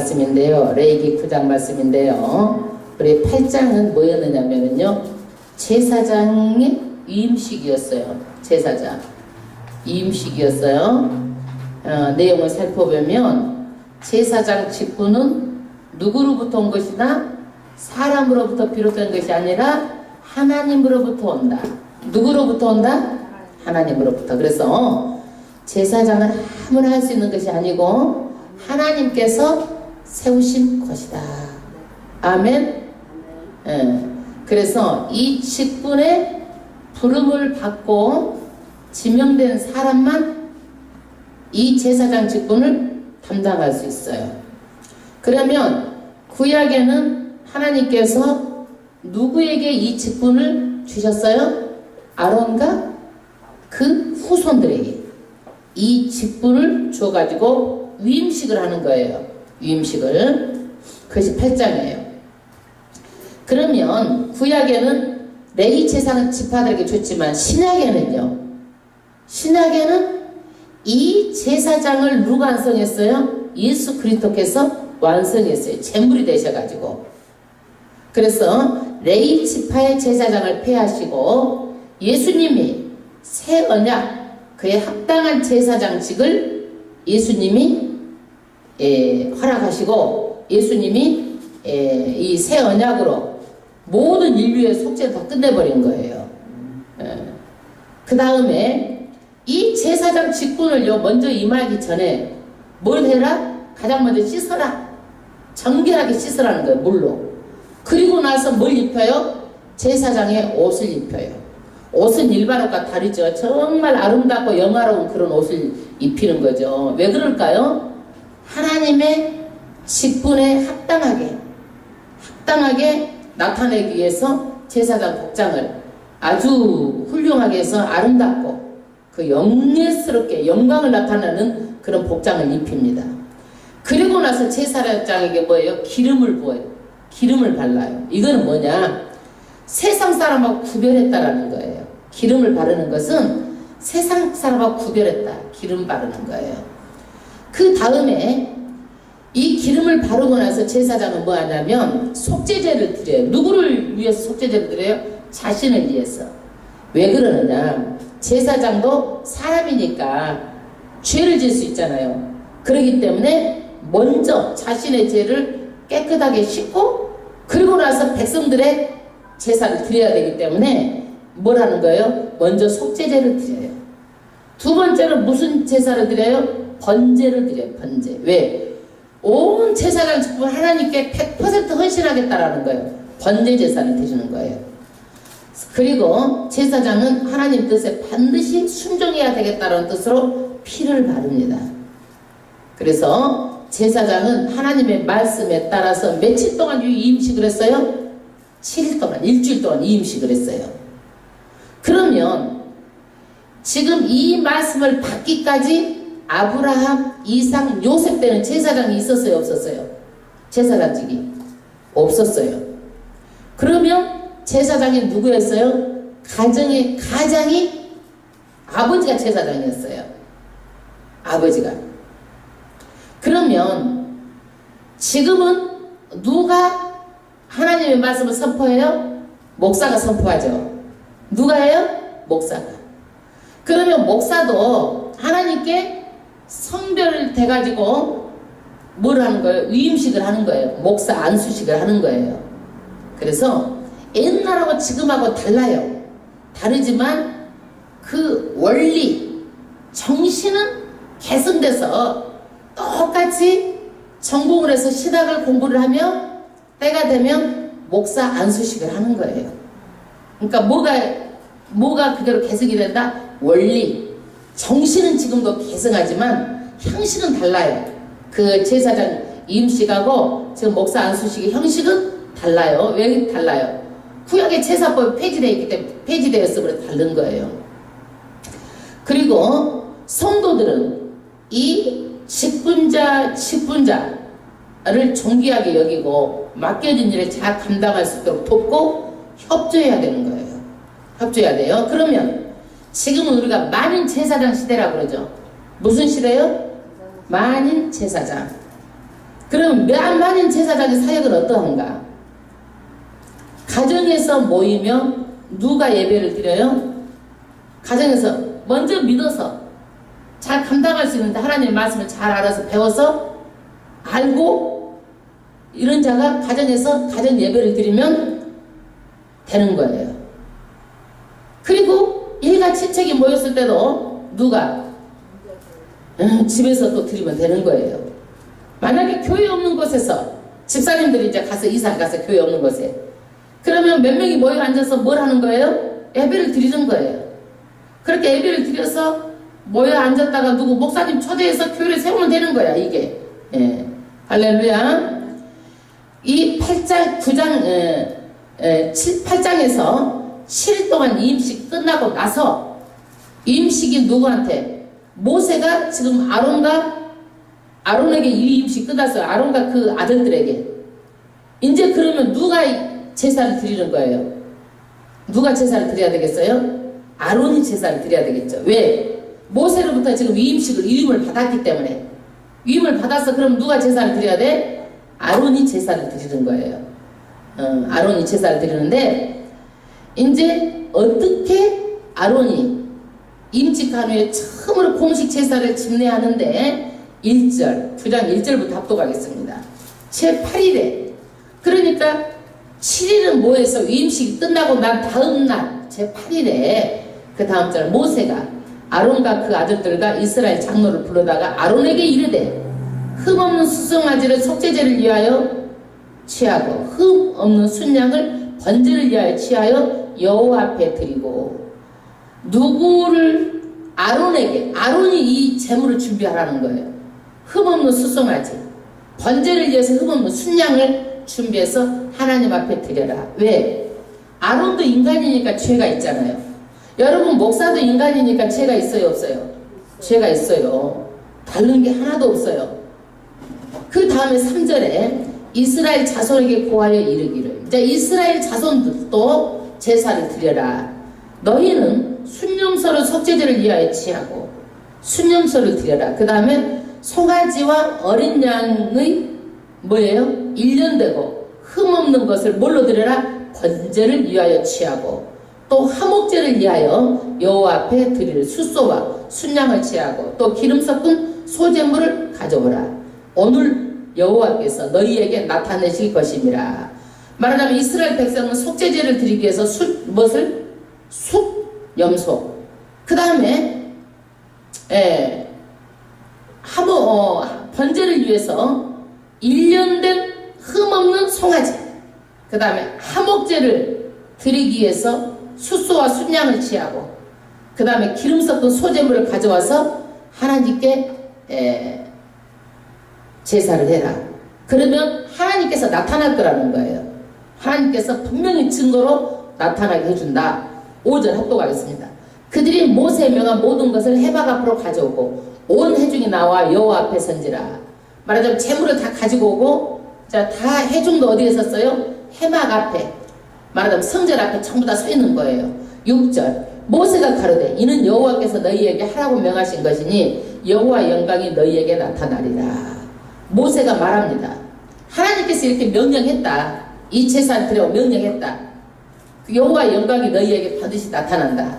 말씀인데요. 레이기 9장 말씀인데요. 우리 8장은 뭐였느냐면요. 제사장의 위임식이었어요. 제사장. 위임식이었어요. 어, 내용을 살펴보면 제사장 직분은 누구로부터 온 것이다? 사람으로부터 비롯된 것이 아니라 하나님으로부터 온다. 누구로부터 온다? 하나님으로부터. 그래서 제사장은 아무나 할 수 있는 것이 아니고 하나님께서 세우신 것이다. 아멘. 예. 그래서 이 직분에 부름을 받고 지명된 사람만 이 제사장 직분을 담당할 수 있어요. 그러면 구약에는 하나님께서 누구에게 이 직분을 주셨어요? 아론과 그 후손들에게 이 직분을 줘가지고 위임식을 하는 거예요. 위임식을. 그것이 8장이에요. 그러면 구약에는 레이 제사는 지파들에게 줬지만 신약에는요. 신약에는 이 제사장을 누가 완성했어요? 예수 그리스도께서 완성했어요. 제물이 되셔가지고. 그래서 레이 지파의 제사장을 폐하시고 예수님이 새 언약 그에 합당한 제사장직을 예수님이 예, 허락하시고 예수님이 예, 이 새 언약으로 모든 인류의 속죄를 다 끝내버린 거예요. 그 다음에 이 제사장 직분을요 먼저 임하기 전에 뭘 해라? 가장 먼저 씻어라. 정결하게 씻으라는 거예요 물로. 그리고 나서 뭘 입혀요? 제사장의 옷을 입혀요. 옷은 일반 옷과 다르죠. 정말 아름답고 영화로운 그런 옷을 입히는 거죠. 왜 그럴까요? 하나님의 직분에 합당하게, 합당하게 나타내기 위해서 제사장 복장을 아주 훌륭하게 해서 아름답고 그 영예스럽게 영광을 나타내는 그런 복장을 입힙니다. 그리고 나서 제사장에게 뭐예요? 기름을 부어요. 기름을 발라요. 이거는 뭐냐? 세상 사람하고 구별했다라는 거예요. 기름을 바르는 것은 세상 사람하고 구별했다. 기름 바르는 거예요. 그 다음에 이 기름을 바르고 나서 제사장은 뭐 하냐면 속죄제를 드려요. 누구를 위해서 속죄제를 드려요? 자신을 위해서. 왜 그러느냐? 제사장도 사람이니까 죄를 질 수 있잖아요. 그렇기 때문에 먼저 자신의 죄를 깨끗하게 씻고 그리고 나서 백성들의 제사를 드려야 되기 때문에 뭘 하는 거예요? 먼저 속죄제를 드려요. 두 번째는 무슨 제사를 드려요? 번제를 드려요. 번제. 왜? 온 제사장 직분 하나님께 100% 헌신하겠다라는 거예요. 번제 제사를 드리는 거예요. 그리고 제사장은 하나님 뜻에 반드시 순종해야 되겠다는 뜻으로 피를 바릅니다. 그래서 제사장은 하나님의 말씀에 따라서 며칠 동안 이 임식을 했어요? 7일 동안, 일주일 동안 이 임식을 했어요. 그러면 지금 이 말씀을 받기까지 아브라함, 이상, 요셉 때는 제사장이 있었어요, 없었어요? 제사장직이 없었어요. 그러면 제사장이 누구였어요? 가정의 가장이 아버지가 제사장이었어요. 아버지가. 그러면 지금은 누가 하나님의 말씀을 선포해요? 목사가 선포하죠. 누가 해요? 목사가. 그러면 목사도 하나님께 성별을 돼가지고 뭘 하는 거예요? 위임식을 하는 거예요. 목사 안수식을 하는 거예요. 그래서 옛날하고 지금하고 달라요. 다르지만 그 원리, 정신은 개선돼서 똑같이 전공을 해서 신학을 공부를 하며 때가 되면 목사 안수식을 하는 거예요. 그러니까 뭐가 뭐가 그대로 개성이 된다? 원리, 정신은 지금도 개성하지만 형식은 달라요. 그 제사장 임식하고 지금 목사 안수식의 형식은 달라요. 왜 달라요? 구약의 제사법이 폐지되어 있기 때문에 폐지되었어 그래 다른 거예요. 그리고 성도들은 이 직분자, 직분자를 존귀하게 여기고 맡겨진 일에 잘 감당할 수 있도록 돕고 협조해야 되는 거예요. 협조해야 돼요. 그러면 지금은 우리가 만인 제사장 시대라고 그러죠. 무슨 시대요? 만인 제사장. 그럼 만인 제사장의 사역은 어떠한가? 가정에서 모이면 누가 예배를 드려요? 가정에서 먼저 믿어서 잘 감당할 수 있는데 하나님의 말씀을 잘 알아서 배워서 알고 이런 자가 가정에서 가정 예배를 드리면 되는 거예요. 그리고 일가 친척이 모였을 때도 누가 음, 집에서 또 드리면 되는 거예요. 만약에 교회 없는 곳에서 집사님들이 이제 가서 이사 가서 교회 없는 곳에 그러면 몇 명이 모여 앉아서 뭘 하는 거예요? 예배를 드리는 거예요. 그렇게 예배를 드려서 모여 앉았다가 누구 목사님 초대해서 교회를 세우면 되는 거야 이게. 예. 할렐루야. 이 8장 9장 에, 에, 7, 8장에서 7일 동안 임식 끝나고 나서 임식이 누구한테 모세가 지금 아론과 아론에게 이 임식 끝났어요. 아론과 그 아들들에게. 이제 그러면 누가 제사를 드리는 거예요? 누가 제사를 드려야 되겠어요? 아론이 제사를 드려야 되겠죠. 왜? 모세로부터 지금 위임식을 위임을 받았기 때문에 위임을 받아서 그럼 누가 제사를 드려야 돼? 아론이 제사를 드리는 거예요. 어, 아론이 제사를 드리는데 이제 어떻게 아론이 임직한 후에 처음으로 공식 제사를 집례하는데 1절, 9장 1절부터 합독하겠습니다. 제8일에 그러니까 7일은 모여서 위임식이 끝나고 난 다음 날 제8일에 그 다음 절 모세가 아론과 그 아들들과 이스라엘 장로를 불러다가 아론에게 이르되 흠없는 수송아지를 속죄제를 위하여 취하고 흠 없는 순양을 번제를 위하여 취하여 여호와 앞에 드리고 누구를 아론에게 아론이 이 제물을 준비하라는 거예요. 흠 없는 수송아지 번제를 위해서 흠 없는 순양을 준비해서 하나님 앞에 드려라. 왜? 아론도 인간이니까 죄가 있잖아요. 여러분 목사도 인간이니까 죄가 있어요 없어요? 죄가 있어요. 다른 게 하나도 없어요. 그 다음에 3절에 이스라엘 자손에게 고하여 이르기를 이제 이스라엘 자손도 제사를 드려라. 너희는 순념서를 속죄제를 위하여 취하고 순념서를 드려라. 그 다음에 송아지와 어린 양의 뭐예요? 1년 되고 흠없는 것을 뭘로 드려라? 번제를 위하여 취하고 또 화목제를 위하여 여호와 앞에 드릴 숫소와 순양을 취하고 또 기름 섞은 소재물을 가져오라. 오늘 여호와께서 너희에게 나타내실 것임이라. 말하자면 이스라엘 백성은 속죄제를 드리기 위해서 숫 무엇을 숫 염소. 그 다음에 예, 하모 어, 번제를 위해서 1년 된 흠없는 송아지. 그 다음에 하목제를 드리기 위해서 숫소와 순양을 취하고 그 다음에 기름 섞은 소재물을 가져와서 하나님께 에, 제사를 해라. 그러면 하나님께서 나타날 거라는 거예요. 하나님께서 분명히 증거로 나타나게 해준다. 5절 합독하겠습니다. 그들이 모세의 명한 모든 것을 해막 앞으로 가져오고 온 해중이 나와 여호와 앞에 선지라. 말하자면 재물을 다 가지고 오고 자다 해중도 어디에 섰어요? 해막 앞에 말하자면 성전 앞에 전부 다 서 있는 거예요. 6절 모세가 가로되 이는 여호와께서 너희에게 하라고 명하신 것이니 여호와 영광이 너희에게 나타나리라. 모세가 말합니다. 하나님께서 이렇게 명령했다. 이 제사를 드리라고 명령했다. 그 여호와 영광이 너희에게 반드시 나타난다.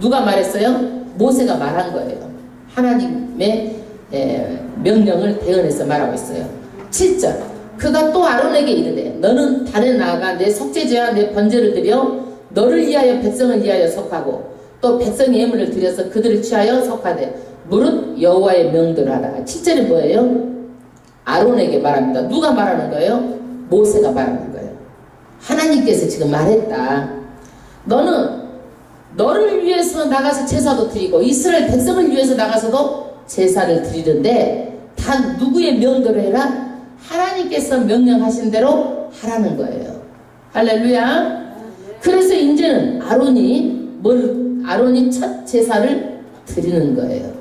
누가 말했어요? 모세가 말한 거예요. 하나님의 에, 명령을 대언해서 말하고 있어요. 7절 그가 또 아론에게 이르되 너는 단에 나아가 내 속죄제와 내 번제를 드려 너를 위하여 백성을 위하여 속하고 또 백성의 예물을 드려서 그들을 취하여 속하되 무릇 여호와의 명대로 하라. 7절이 뭐예요? 아론에게 말합니다. 누가 말하는 거예요? 모세가 거예요. 하나님께서 지금 말했다. 너는 너를 위해서 나가서 제사도 드리고 이스라엘 백성을 위해서 나가서도 제사를 드리는데 다 누구의 명대로 해라? 하나님께서 명령하신 대로 하라는 거예요. 할렐루야. 그래서 이제는 아론이 뭘 아론이 첫 제사를 드리는 거예요.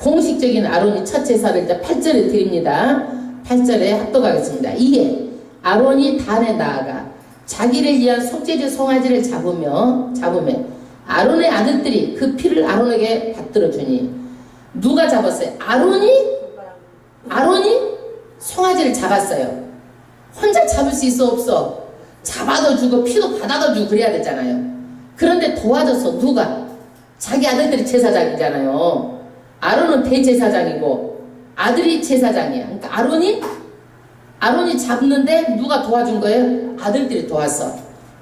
공식적인 아론이 첫 제사를 이제 8절에 드립니다. 8절에 합독하겠습니다. 이에 아론이 단에 나아가 자기를 위한 속죄제 송아지를 잡으며 잡으며 아론의 아들들이 그 피를 아론에게 받들어 주니 누가 잡았어요? 아론이 아론이 송아지를 잡았어요. 혼자 잡을 수 있어 없어? 잡아도 주고 피도 받아도 주고 그래야 되잖아요. 그런데 도와줘서 누가? 자기 아들들이 제사장이잖아요. 아론은 대제사장이고 아들이 제사장이야. 그러니까 아론이 아론이 잡는데 누가 도와준 거예요? 아들들이 도왔어.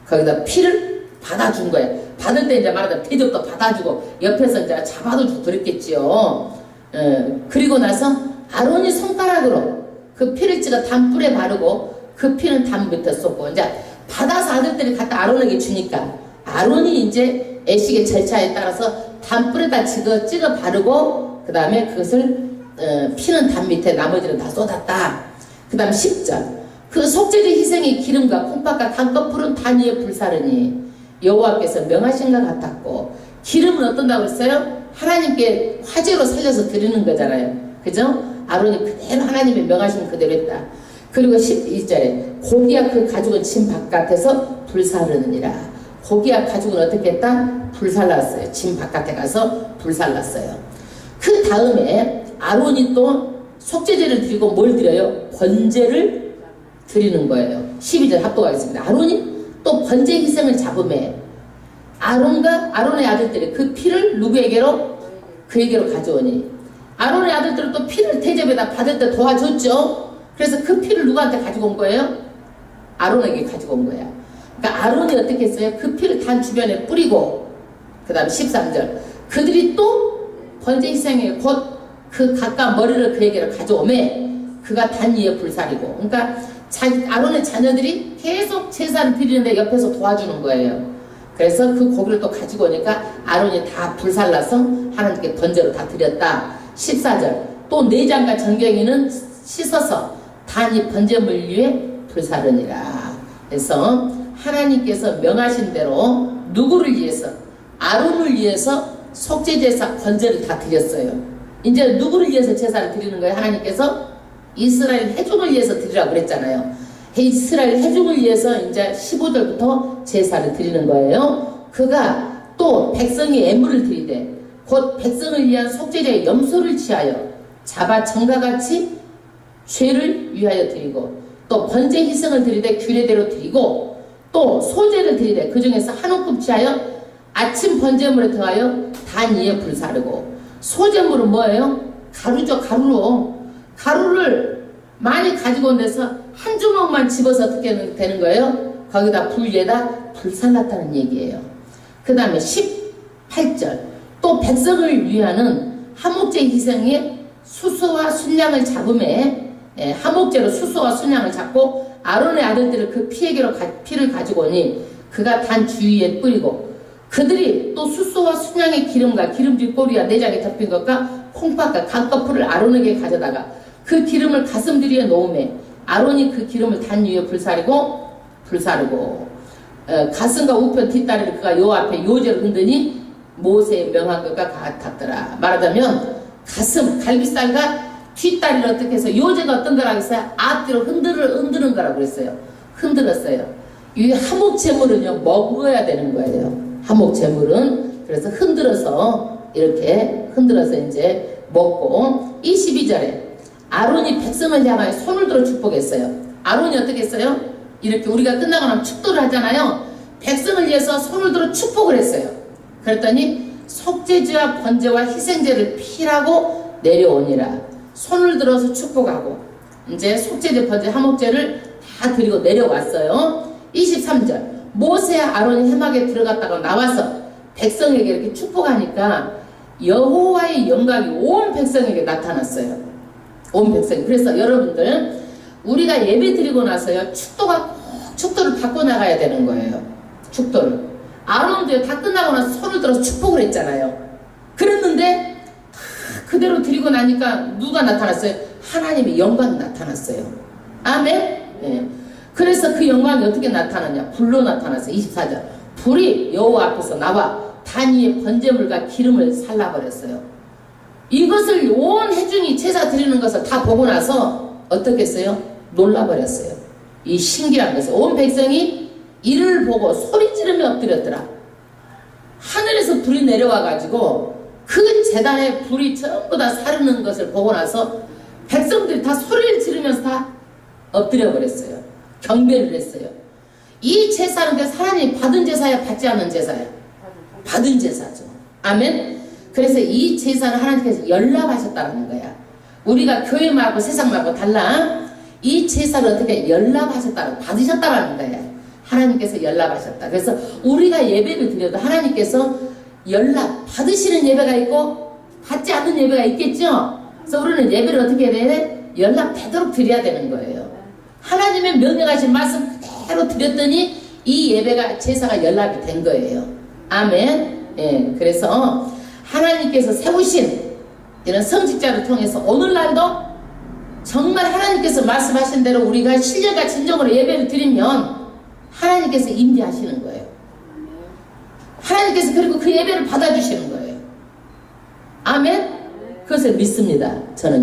거기다 피를 받아준 거예요. 받을 때 이제 말하자면 대접도 받아주고 옆에서 이제 잡아도 주고 그랬겠지요. 예, 그리고 나서 아론이 손가락으로 그 피를 찍어 담불에 바르고 그 피는 담 밑에 쏟고 이제 받아서 아들들이 갖다 아론에게 주니까 아론이 이제 애식의 절차에 따라서 담불에다 찍어 찍어 바르고 그 다음에 그것을 어, 피는 담 밑에 나머지는 다 쏟았다. 그 다음 10절 그 속죄제 희생의 기름과 콩팥과 단꺼풀은 단위의 불사르니 여호와께서 명하신 것 같았고 기름은 어떤다고 그랬어요? 하나님께 화제로 살려서 드리는 거잖아요. 그죠? 아론이 그대로 하나님의 명하신 그대로 했다. 그리고 12절에 고기야 그 가죽은 진 바깥에서 불사르느니라. 고기야 가죽은 어떻게 했다? 불살랐어요. 진 바깥에 가서 불살랐어요. 그 다음에 아론이 또 속죄제를 드리고 뭘 드려요? 번제를 드리는 거예요. 12절 합독하겠습니다. 아론이 또 번제 희생을 잡음에 아론과 아론의 아들들이 그 피를 누구에게로? 그에게로 가져오니 아론의 아들들은 또 피를 대접에다 받을 때 도와줬죠. 그래서 그 피를 누구한테 가지고 온 거예요? 아론에게 가지고 온 거야. 그러니까 아론이 어떻게 했어요? 그 피를 단 주변에 뿌리고 그 다음 13절 그들이 또 번제 희생에 곧 그 각각 머리를 그에게로 가져오매 그가 단 위에 불살이고 그러니까 자, 아론의 자녀들이 계속 제사를 드리는데 옆에서 도와주는 거예요. 그래서 그 고기를 또 가지고 오니까 아론이 다 불살라서 하나님께 번제로 다 드렸다. 14절 또 내장과 전경이는 씻어서 단이 번제물 위에 불사르니라. 그래서 하나님께서 명하신 대로 누구를 위해서 아론을 위해서 속죄제사 번제를 다 드렸어요. 이제 누구를 위해서 제사를 드리는 거예요? 하나님께서 이스라엘 회중을 위해서 드리라고 그랬잖아요. 이스라엘 회중을 위해서 이제 15절부터 제사를 드리는 거예요. 그가 또 백성이 애물을 드리되 곧 백성을 위한 속죄제의 염소를 취하여 잡아 정과 같이 죄를 위하여 드리고 또 번제 희생을 드리되 규례대로 드리고 또 소제를 드리되 그 중에서 한 움큼 취하여 아침 번제물에 더하여 단 위에 불사르고 소제물은 뭐예요? 가루죠 가루로 가루를 많이 가지고 온 데서 한 주먹만 집어서 어떻게 되는 거예요? 거기다 불 위에다 불살랐다는 얘기예요. 그 다음에 18절 또 백성을 위하는 하목제 희생에 수소와 순양을 잡음에 예, 하목제로 수소와 순양을 잡고 아론의 아들들을 그 피에게로 가, 피를 가지고 오니 그가 단 주위에 뿌리고 그들이 또 수소와 순양의 기름과 기름진 꼬리와 내장에 덮인 것과 콩팥과 강꺼풀을 아론에게 가져다가 그 기름을 가슴들이에 놓음에 아론이 그 기름을 단 위에 불사르고 불사르고 어, 가슴과 우편 뒷다리를 그가 요 앞에 요제로 흔드니 모세의 명한 것과 같았더라. 말하자면 가슴 갈비살과 뒷다리를 어떻게 해서 요제가 어떤 거라고 했어요? 앞뒤로 흔들을 흔드는 거라고 그랬어요. 흔들었어요. 이 하목 제물은요 먹어야 되는 거예요 하목 제물은 그래서 흔들어서 이렇게 흔들어서 이제 먹고 22절에 아론이 백성을 향하여 손을 들어 축복했어요. 아론이 어떻게 했어요? 이렇게 우리가 끝나고 나면 축도를 하잖아요. 백성을 위해서 손을 들어 축복을 했어요. 그랬더니 속죄제와 번제와 희생제를 피라고 내려오니라. 손을 들어서 축복하고 이제 속죄제, 번제, 화목제를 다 드리고 내려왔어요. 23절 모세와 아론이 해막에 들어갔다가 나와서 백성에게 이렇게 축복하니까 여호와의 영광이 온 백성에게 나타났어요. 온 백성. 그래서 여러분들 우리가 예배 드리고 나서요 축도가 꼭 축도를 받고 나가야 되는 거예요. 축도를. 아론도 다 끝나고 나서 손을 들어서 축복을 했잖아요. 그랬는데 다 그대로 드리고 나니까 누가 나타났어요? 하나님의 영광이 나타났어요. 아멘. 네. 그래서 그 영광이 어떻게 나타나냐? 불로 나타났어요. 24절. 불이 여호와 앞에서 나와 단위의 번제물과 기름을 살라버렸어요. 이것을 온 회중이 제사 드리는 것을 다 보고 나서 어떻게 했어요? 놀라버렸어요. 이 신기한 것을 온 백성이 이를 보고 소리 지르며 엎드렸더라. 하늘에서 불이 내려와 가지고 그 재단에 불이 전부 다 사르는 것을 보고 나서 백성들이 다 소리를 지르면서 다 엎드려 버렸어요. 경배를 했어요. 이 제사는 그래서 하나님이 받은 제사야 받지 않은 제사야? 받은 제사죠. 아멘. 그래서 이 제사는 하나님께서 연락하셨다는 거야. 우리가 교회하고 세상하고 달라. 이 제사를 어떻게 연락하셨다는 받으셨다는 거야. 하나님께서 연락하셨다. 그래서 우리가 예배를 드려도 하나님께서 연락 받으시는 예배가 있고 받지 않는 예배가 있겠죠. 그래서 우리는 예배를 어떻게 해야 돼? 연락되도록 드려야 되는 거예요. 하나님의 명령하신 말씀 그대로 드렸더니 이 예배가 제사가 연락이 된 거예요. 아멘. 예, 그래서 하나님께서 세우신 이런 성직자를 통해서 오늘날도 정말 하나님께서 말씀하신 대로 우리가 신령과 진정으로 예배를 드리면 하나님께서 임재하시는 거예요. 하나님께서 그리고 그 예배를 받아주시는 거예요. 아멘. 그것을 믿습니다. 저는.